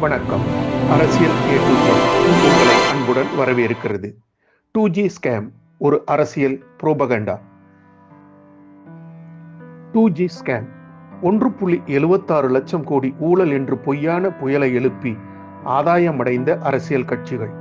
வணக்கம். அரசியல் ஏ உங்களை அன்புடன் வரவேற்கிறது. டூ ஜி ஸ்கேம் ஒரு அரசியல் புரோபகண்டா? டூ ஜி ஸ்கேம் ஒன்று புள்ளி எழுபத்தாறு லட்சம் கோடி ஊழல் என்று பொய்யான புயலை எழுப்பி ஆதாயமடைந்த அரசியல் கட்சிகள்.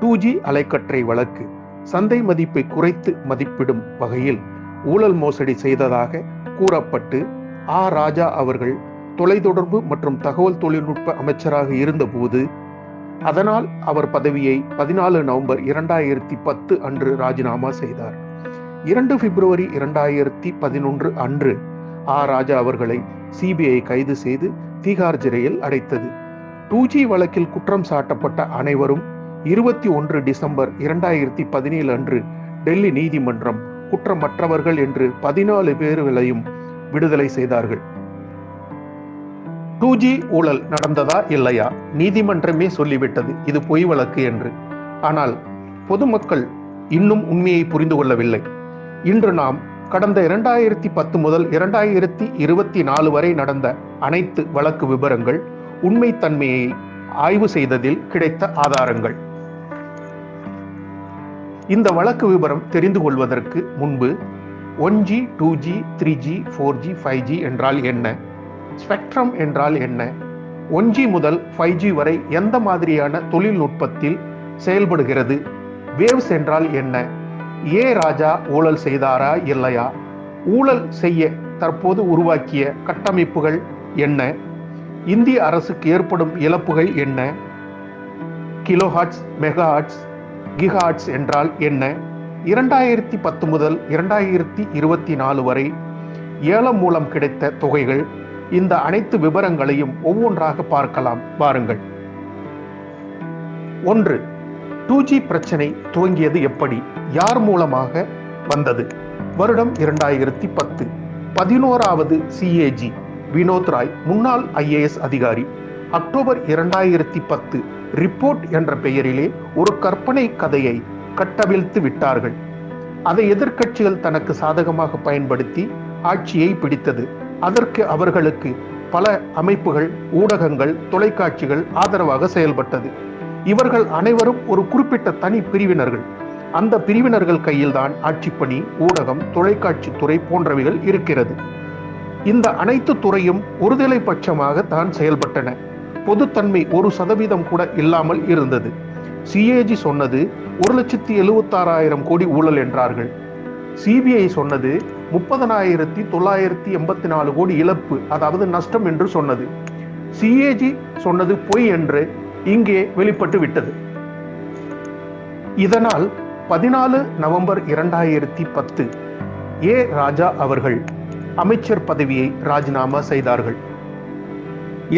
டூ ஜி அலைக்கற்றை வழக்கு சந்தை மதிப்பை குறைத்து மதிப்பிடும் வகையில் ஊழல் மோசடி செய்ததாக கூறப்பட்டு ஆ. ராஜா அவர்கள் தொலைத்தொடர்பு மற்றும் தகவல் தொழில்நுட்ப அமைச்சராக இருந்தபோது அதனால் அவர் பதவியை பதினாலு நவம்பர் இரண்டாயிரத்தி பத்து அன்று ராஜினாமா செய்தார். இரண்டு பிப்ரவரி இரண்டாயிரத்தி பதினொன்று அன்று ஆ. ராஜா அவர்களை சிபிஐ கைது செய்து தீகார் சிறையில் அடைத்தது. டூ ஜி வழக்கில் குற்றம் சாட்டப்பட்ட அனைவரும் இருபத்தி ஒன்று டிசம்பர் இரண்டாயிரத்தி பதினேழு அன்று டெல்லி நீதிமன்றம் குற்றமற்றவர்கள் என்று பதினாலு பேர்களையும் விடுதலை செய்தார்கள். டூ ஜி ஊழல் நடந்ததா இல்லையா? நீதிமன்றமே சொல்லிவிட்டது. இது பொய் வழக்கு என்று. ஆனால் பொதுமக்கள் இன்னும் உண்மையை புரிந்து கொள்ளவில்லை. இன்று நாம் கடந்த இரண்டாயிரத்தி பத்து முதல் இரண்டாயிரத்தி இருபத்தி நாலு வரை நடந்த அனைத்து வழக்கு விவரங்கள் உண்மைத்தன்மையை ஆய்வு செய்ததில் கிடைத்த ஆதாரங்கள். இந்த வழக்கு விவரம் தெரிந்து கொள்வதற்கு முன்பு one G two G three G four G five G என்றால் என்ன? ஸ்பெக்ட்ரம் என்றால் என்ன? ஒன் ஜி முதல் ஃபைவ் ஜி வரை எந்த மாதிரியான தொழில்நுட்பத்தில் செயல்படுகிறது? வேவ்ஸ் என்றால் என்ன? ஏ ராஜா ஊழல் செய்தாரா இல்லையா? ஊழல் செய்ய தற்போது உருவாக்கிய கட்டமைப்புகள் என்ன? இந்திய அரசுக்கு ஏற்படும் இழப்புகள் என்ன? கிலோஹாட்ஸ் மெகாஹாட்ஸ் கிகாட்ஸ் என்றால் என்ன? இரண்டாயிரத்தி பத்து முதல் இரண்டாயிரத்தி இருபத்தி நாலு வரை ஏலம் மூலம் கிடைத்த தொகைகள் இந்த அனைத்து விவரங்களையும் ஒவ்வொன்றாக பார்க்கலாம். வாருங்கள். ஒன்று டூ ஜி பிரச்சனை துவங்கியது எப்படி? யார் மூலமாக வந்தது? வருடம் இரண்டாயிரத்தி பத்து. பதினோராவது சிஏஜி வினோத் ராய் முன்னாள் ஐஏஎஸ் அதிகாரி. அக்டோபர் இரண்டாயிரத்தி பத்து. ரிப்போர்ட் என்ற பெயரிலே ஒரு கற்பனை கதையை கட்டவிழ்த்து விட்டார்கள். அதை எதிர்க்கட்சிகள் தனக்கு சாதகமாக பயன்படுத்தி ஆட்சியை பிடித்தது. அதற்கு அவர்களுக்கு பல அமைப்புகள் ஊடகங்கள் தொலைக்காட்சிகள் ஆதரவாக செயல்பட்டது. இவர்கள் அனைவரும் ஒரு குறிப்பிட்ட தனி பிரிவினர்கள். அந்த பிரிவினர்கள் கையில்தான் ஆட்சிப்பணி ஊடகம் தொலைக்காட்சி துறை போன்றவைகள் இருக்கிறது. இந்த அனைத்து துறையும் ஒருதலை பட்சமாக தான் செயல்பட்டன. பொதுத்தன்மை ஒரு சதவீதம் கூட இல்லாமல் இருந்தது. சிஏஜி சொன்னது ஒரு லட்சத்தி எழுபத்தாறாயிரம் கோடி ஊழல் என்றார்கள். சிபிஐ சொன்னது முப்பதனாயிரத்தி தொள்ளாயிரத்தி எண்பத்தி நாலு கோடி இழப்பு அதாவது நஷ்டம் என்று சொன்னது. சிஏஜி சொன்னது பொய் என்று இங்கே வெளிப்பட்டு விட்டது. இதனால் பதினாலு நவம்பர் இரண்டாயிரத்தி பத்து ஏ ராஜா அவர்கள் அமைச்சர் பதவியை ராஜினாமா செய்தார்கள்.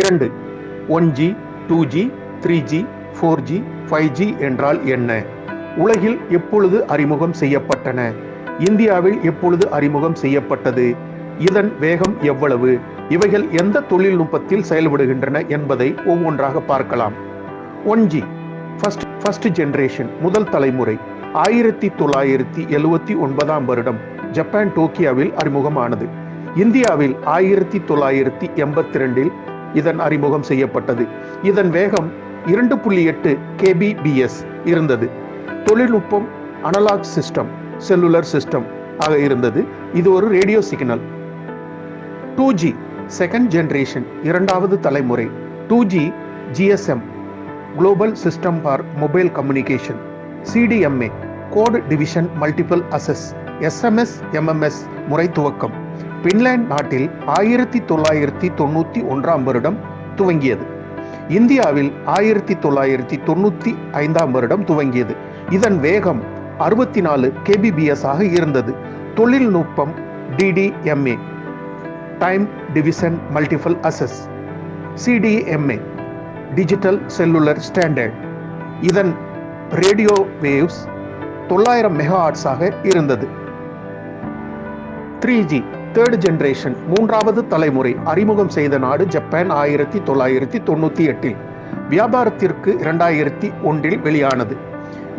இரண்டு one G two G three G four G five G என்றால் என்ன? உலகில் எப்பொழுது அறிமுகம் செய்யப்பட்டன? இந்தியாவில் எப்பொழுது அறிமுகம் செய்யப்பட்டது? இதன் வேகம் எவ்வளவு? இவைகள் எந்த தொழில்நுட்பத்தில் செயல்படுகின்றன என்பதை ஒவ்வொன்றாக பார்க்கலாம். ஒன் ஜி ஃபர்ஸ்ட் ஃபர்ஸ்ட் முதல் தலைமுறை. ஆயிரத்தி தொள்ளாயிரத்தி எழுவத்தி ஒன்பதாம் வருடம் ஜப்பான் டோக்கியாவில் அறிமுகமானது. இந்தியாவில் ஆயிரத்தி தொள்ளாயிரத்தி எண்பத்தி ரெண்டில் இதன் அறிமுகம் செய்யப்பட்டது. இதன் வேகம் இரண்டு புள்ளி எட்டு கேபிபிஎஸ் இருந்தது. தொழில்நுட்பம் அனலாக் சிஸ்டம் செல்லுலர் சிஸ்டம் ஆக இருந்தது. இது ஒரு radio signal. Two G second generation இரண்டாவது தலைமுறை. Two G GSM global system for mobile communication CDMA code division multiple access SMS MMS முறை துவக்கம். பின்லாந்து நாட்டில் ஆயிரத்தி தொள்ளாயிரத்தி தொண்ணூத்தி ஒன்றாம் வருடம் துவங்கியது. இந்தியாவில் ஆயிரத்தி தொள்ளாயிரத்தி தொண்ணூத்தி ஐந்தாம் வருடம் துவங்கியது. இதன் வேகம் அறுபத்தி நாலு கேபிபிஎஸ் ஆக இருந்தது. தொழில்நுட்பம் TDMA time division multiple access CDMA digital cellular standard இதன் ரேடியோ வேவ்ஸ் தொள்ளாயிரம் மெகாஹாட்ஸாக இருந்தது. த்ரீ ஜி தேர்ட் ஜென்ரேஷன் மூன்றாவது தலைமுறை அறிமுகம் செய்த நாடு ஜப்பான் ஆயிரத்தி தொள்ளாயிரத்தி தொண்ணூற்றி எட்டில். வியாபாரத்திற்கு இரண்டாயிரத்தி ஒன்றில் வெளியானது.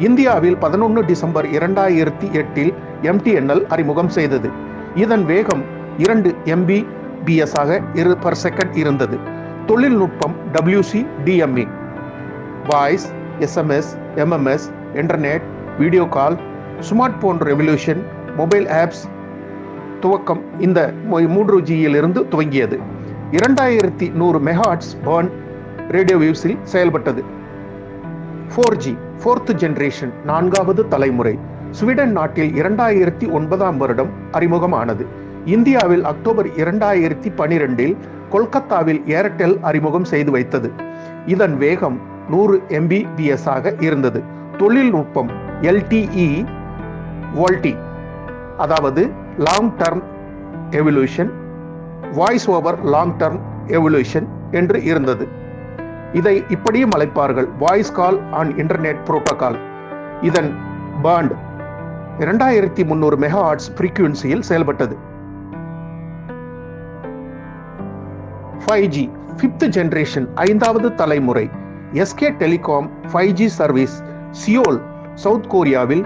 இந்தியாவில் பதினொன்று டிசம்பர் இரண்டாயிரத்தி எட்டில் எம்டிஎன்எல் அறிமுகம் செய்தது. இதன் வேகம் இரண்டு எம்பி பிஎஸ் ஆக இரு பர் செகண்ட் இருந்தது. தொழில்நுட்பம் WCDMA voice SMS MMS internet video call smartphone revolution mobile apps துவக்கம் இந்த மூன்று ஜியிலிருந்து துவங்கியது. இரண்டாயிரத்தி நூறு மெகாட்ஸ் பர்ன் ரேடியோ வியூஸில் செயல்பட்டது. ஃபோர் ஜி ஃபோர்த் ஜெனரேஷன் நான்காவது தலைமுறை. ஸ்வீடன் நாட்டில் இரண்டாயிரத்தி ஒன்பதாம் வருடம் அறிமுகமானது. இந்தியாவில் அக்டோபர் இரண்டாயிரத்தி பனிரெண்டில் கொல்கத்தாவில் ஏர்டெல் அறிமுகம் செய்து வைத்தது. இதன் வேகம் நூறு எம்பிபிஎஸ் ஆக இருந்தது. தொழில்நுட்பம் எல்டிஇ வோல்டி அதாவது long term evolution voice over long term evolution என்று இருந்தது. இதை இப்படியும் அழைப்பார்கள். Voice call on internet protocol இதன் பாண்ட் இரண்டாயிரத்தி முன்னூறு மெகா ஆர்ட்ஸ் ஃப்ரீக்வன்சியில் செயல்பட்டது. ஃபைவ் ஜி ஃபிஃப்த் ஜென்ரேஷன் ஐந்தாவது தலைமுறை SK telecom five G service Seoul South கொரியாவில்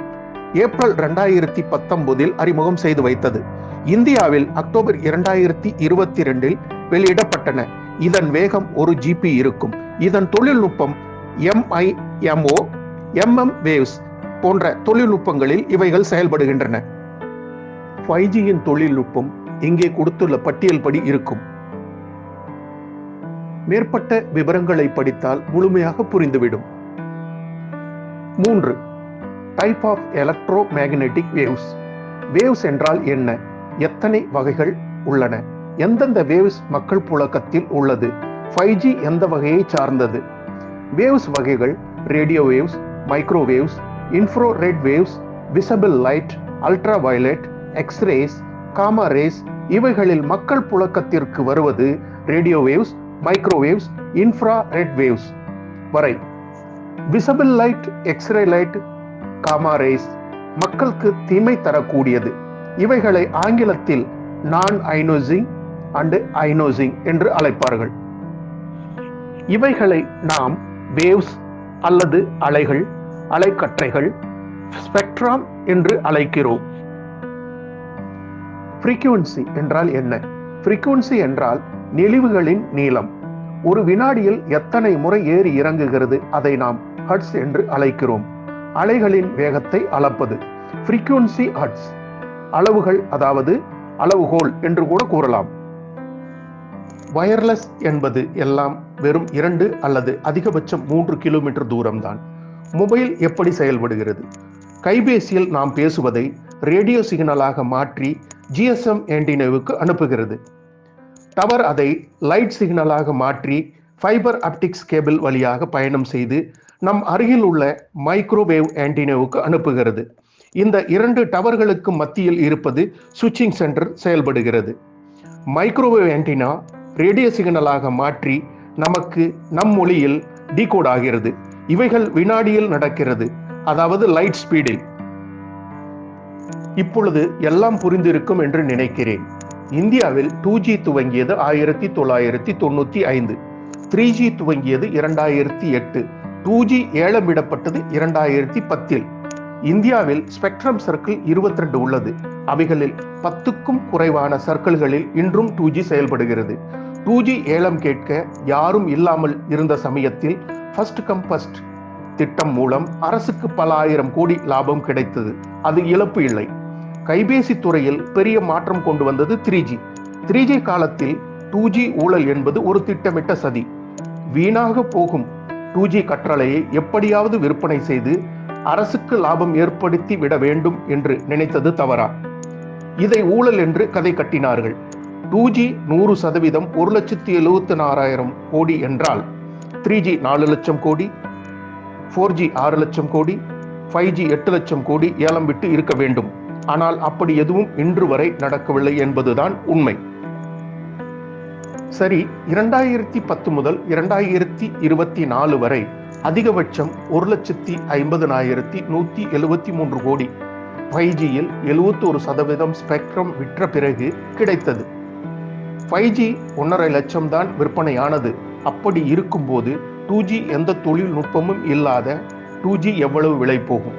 ஏப்ரல் ரெண்டாயிரத்தி பத்தொன்பதில் அறிமுகம் செய்து வைத்தது. இந்தியாவில் அக்டோபர் இரண்டாயிரத்தி இருபத்தி ரெண்டில் வெளியிடப்பட்டன. இதன் வேகம் ஒரு ஜிபி இருக்கும். இதன் தொழில்நுட்பம் எம்ஐஎம்ஓ எம்எம் வேவ்ஸ் போன்ற தொழில்நுட்பங்களில் இவைகள் செயல்படுகின்றன. ஃபைவ் ஜியின் தொழில்நுட்பம் இங்கே கொடுத்துள்ள பட்டியல் படி இருக்கும். மேற்பட்ட விவரங்களை படித்தால் முழுமையாக புரிந்துவிடும். மூன்று type of electromagnetic waves waves என்றால் என்ன? எத்தனை வகைகள் உள்ளன? எந்தெந்த வேவ்ஸ் மக்கள் புழக்கத்தில் உள்ளது? ஃபைவ் ஜி எந்த வகையை சார்ந்தது? வேவ்ஸ் வகைகள் radio waves microwaves infrared waves visible light ultraviolet X rays gamma rays இவைகளில் மக்கள் புழக்கத்திற்கு வருவது radio waves microwaves infrared waves வரை visible light X ray light gamma rays மக்களுக்கு தீமை தரக்கூடியது. இவைகளை ஆங்கிலத்தில் நான் ஐனோசிங் அண்டு ஐனோசிங் என்று அழைப்பார்கள். இவைகளை நாம் வேவ்ஸ் அல்லது அலைகள் அலைக்கற்றைகள் ஸ்பெக்ட்ரம் என்று அழைக்கிறோம். ஃப்ரீக்குவன்சி என்றால் என்ன? ஃப்ரீக்குவன்சி என்றால் நெளிவுகளின் நீளம். ஒரு வினாடியில் எத்தனை முறை ஏறி இறங்குகிறது அதை நாம் ஹட்ஸ் என்று அழைக்கிறோம். அலைகளின் வேகத்தை அளப்பது. Frequency huts. அளவுகள் அதாவது அளவுகோல் என்று கூட கூறலாம். வயர்லெஸ் என்பது எல்லாம் வெறும் இரண்டு அல்லது அதிகபட்சம் மூன்று கிலோமீட்டர் தூரம்தான். மொபைல் எப்படி செயல்படுகிறது? கைபேசியில் நாம் பேசுவதை ரேடியோ சிக்னலாக மாற்றி ஜிஎஸ்எம் ஆன்டினாவுக்கு அனுப்புகிறது. டவர் அதை லைட் சிக்னலாக மாற்றி ஃபைபர் ஆப்டிக்ஸ் கேபிள் வழியாக பயணம் செய்து நம் அருகில் உள்ள மைக்ரோவேவ் ஆன்டினாவுக்கு அனுப்புகிறது. இந்த இரண்டு டவர்களுக்கு மத்தியில் இருப்பது சுவிட்சிங் சென்டர் செயல்படுகிறது. மைக்ரோவேவ் ஆன்டினா ரேடியோ சிக்னலாக மாற்றி நமக்கு நம் மொழியில் டீகோட் ஆகிறது. இவைகள் வினாடியில் நடக்கிறது. அதாவது லைட் ஸ்பீடில். இப்பொழுது எல்லாம் புரிந்திருக்கும் என்று நினைக்கிறேன். இந்தியாவில் டூ ஜி துவங்கியது ஆயிரத்தி தொள்ளாயிரத்தி தொண்ணூத்தி ஐந்து. த்ரீ ஜி துவங்கியது இரண்டாயிரத்தி எட்டு. டூ ஜி ஏலமிடப்பட்டது இரண்டாயிரத்தி பத்தில். இந்தியாவில் ஸ்பெக்ட்ரம் சர்க்கிள் இருபத்தி ரெண்டு உள்ளது. அவைகளில் பத்துக்கும் குறைவான சர்க்கிள்களில் இன்றும் டூ ஜி செயல்படுகிறது. டூ ஜி ஏலம் கேட்க யாரும் இல்லாமல் இருந்த சமயத்தில் ஃபர்ஸ்ட் கம் ஃபர்ஸ்ட் திட்டம் மூலம் அரசுக்கு பல ஆயிரம் கோடி லாபம் கிடைத்தது. அது இழப்பு இல்லை. கைபேசி துறையில் பெரிய மாற்றம் கொண்டு வந்தது த்ரீ ஜி த்ரீ ஜி காலத்தில் டூ ஜி ஊழல் என்பது ஒரு திட்டமிட்ட சதி. வீணாக போகும் டூ ஜி கற்றலையை எப்படியாவது விற்பனை செய்து அரசுக்கு லாபம் ஏற்படுத்தி விட வேண்டும் என்று நினைத்தது தவறா? இதை ஊழல் என்று கதை கட்டினார்கள். டூ ஜி நூறு சதவீதம் ஒரு லட்சத்தி எழுபத்தி நாலாயிரம் கோடி என்றால் த்ரீ ஜி நாலு லட்சம் கோடி ஃபோர் ஜி ஆறு லட்சம் கோடி ஃபைவ் ஜி எட்டு லட்சம் கோடி ஏலம் விட்டு இருக்க வேண்டும். ஆனால் அப்படி எதுவும் இன்று வரை நடக்கவில்லை என்பதுதான் உண்மை. சரி இரண்டாயிரத்தி பத்து முதல் இரண்டாயிரத்தி இருபத்தி நாலு வரை அதிகபட்சம் ஒரு லட்சத்தி ஐம்பதனாயிரத்தி நூத்தி எழுபத்தி மூன்று கோடி ஃபைவ் ஜியில் எழுபத்தோரு சதவீதம் ஸ்பெக்ட்ரம் விற்ற பிறகு கிடைத்தது. ஃபைவ் ஜி ஒன்றரை லட்சம் தான் விற்பனையானது. அப்படி இருக்கும்போது டூ ஜி எந்த தொழில்நுட்பமும் இல்லாத டூ ஜி எவ்வளவு விலை போகும்?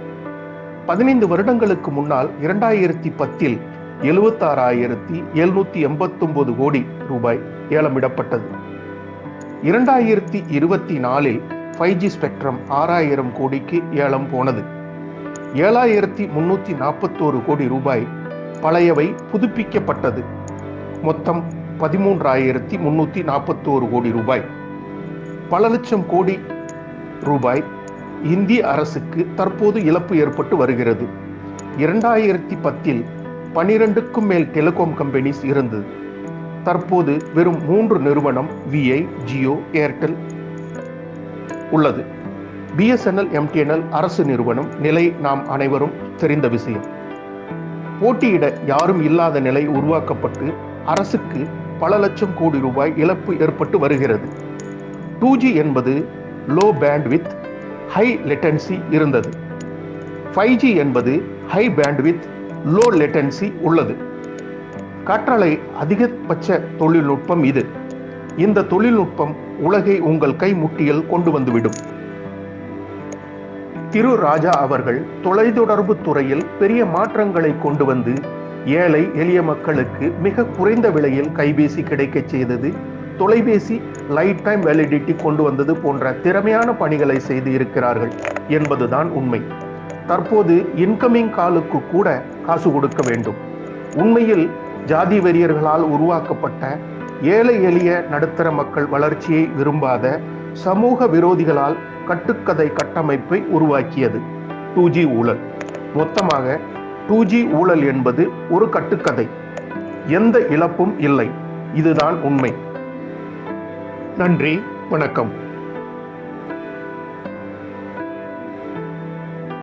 பதினைந்து வருடங்களுக்கு முன்னால் இரண்டாயிரத்தி பத்தில் எழுபத்தாறாயிரத்தி எழுநூத்தி எண்பத்தொன்பது கோடி ரூபாய் ஏலமிடப்பட்டது. இரண்டாயிரத்தி இருபத்தி நாலில் ஃபைவ் ஜி ஸ்பெக்ட்ரம் ஆறாயிரம் கோடிக்கு ஏலம் போனது. ஏழாயிரத்தி முன்னூத்தி நாற்பத்தோரு கோடி ரூபாய் பழையவை புதுப்பிக்கப்பட்டது. மொத்தம் பதிமூன்றாயிரத்தி முன்னூத்தி நாற்பத்தோரு கோடி ரூபாய். பல லட்சம் கோடி ரூபாய் இந்திய அரசுக்கு தற்போது இழப்பு ஏற்பட்டு வருகிறது. இரண்டாயிரத்தி பத்தில் பனிரெண்டுக்கும் மேல் டெலிகாம் கம்பெனிஸ் இருந்தது. தற்போது வெறும் மூன்று நிறுவனம் விஐ ஜியோ ஏர்டெல் உள்ளது. பிஎஸ்என்எல் எம்டிஎன்எல் அரசு நிறுவனம் நிலை நாம் அனைவரும் தெரிந்த விஷயம். போட்டியிட யாரும் இல்லாத நிலை உருவாக்கப்பட்டு அரசுக்கு பல லட்சம் கோடி ரூபாய் இழப்பு ஏற்பட்டு வருகிறது. டூ ஜி என்பது low band with high latency இருந்தது. ஃபைவ் ஜி என்பது high band with low latency உள்ளது. கற்றலை அதிகபட்ச தொழில்நுட்பம் இது. இந்த தொழில்நுட்பம் உலகை உங்கள் கை முட்டியில் கொண்டு வந்துவிடும். திரு ராஜா அவர்கள் தொலைத்தொடர்பு துறையில் பெரிய மாற்றங்களை கொண்டு வந்து ஏழை எளிய மக்களுக்கு மிக குறைந்த விலையில் கைபேசி கிடைக்கச் செய்தது தொலைபேசி லைட் டைம் வேலிடிட்டி கொண்டு வந்தது போன்ற திறமையான பணிகளை செய்து இருக்கிறார்கள் என்பதுதான் உண்மை. தற்போது இன்கமிங் காலுக்கு கூட காசு கொடுக்க வேண்டும். உண்மையில் ஜாதி வெறியர்களால் உருவாக்கப்பட்ட ஏழை எளிய நடுத்தர மக்கள் வளர்ச்சியை விரும்பாத சமூக விரோதிகளால் கட்டுக்கதை கட்டமைப்பை உருவாக்கியது. டூ ஜி ஊழல். மொத்தமாக டூ ஜி ஊழல் என்பது ஒரு கட்டுக்கதை. எந்த இழப்பும் இல்லை. இதுதான் உண்மை. நன்றி. வணக்கம்.